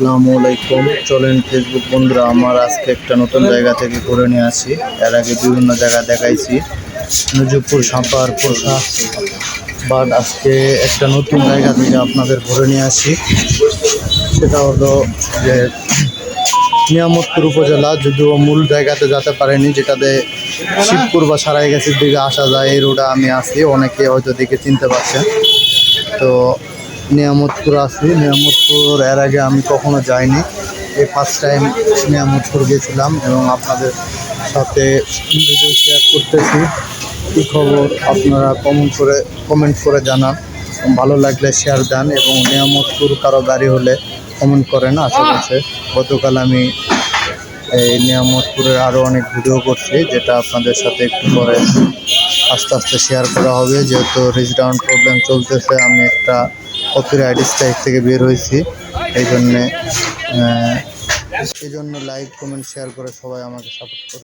আসসালামু আলাইকুম। চলেন ফেসবুক বন্ধুরা, আমার আজকে একটা নতুন জায়গা থেকে ঘুরে নিয়ে আসি। এর আগে বিভিন্ন জায়গা দেখাইছি। নজিবপুর, সাপার পোষা বাট আজকে একটা নতুন জায়গা থেকে আপনাদের ঘুরে নিয়ে আসি। সেটা হলো যে নিয়ামতপুর উপজেলা, যদিও মূল জায়গাতে যেতে পারেনি, যেটাতে শিবপুর বা সারাই সারাইগাছির দিকে আসা যায়, এই রোডে আমি আছি অনেকে হয়তো দিকে চিনতে পারছেন। তো নিয়ামতপুর আছি নিয়ামতপুর এর আগে আমি কখনো যাইনি। এই ফার্স্ট টাইম নিয়ামতপুর গেছিলাম এবং আপনাদের সাথে ভিডিও শেয়ার করতেছি। কী খবর? আপনারা কমেন্ট করে কমেন্ট করে জানান। ভালো লাগলে শেয়ার দেন এবং নিয়ামতপুর কারও গাড়ি হলে কমেন্ট করেন। আশেপাশে গতকাল আমি এই নিয়ামতপুরের আরও অনেক ভিডিও করছি, যেটা আপনাদের সাথে একটু পরে আস্তে আস্তে শেয়ার করা হবে। যেহেতু রিজডাউন প্রবলেম চলতেছে, আমি একটা কপির কপিরাইট স্ট্রাইক থেকে বের হয়েছি। এই জন্যে এই জন্য লাইক কমেন্ট শেয়ার করে সবাই আমাকে সাপোর্ট করুন।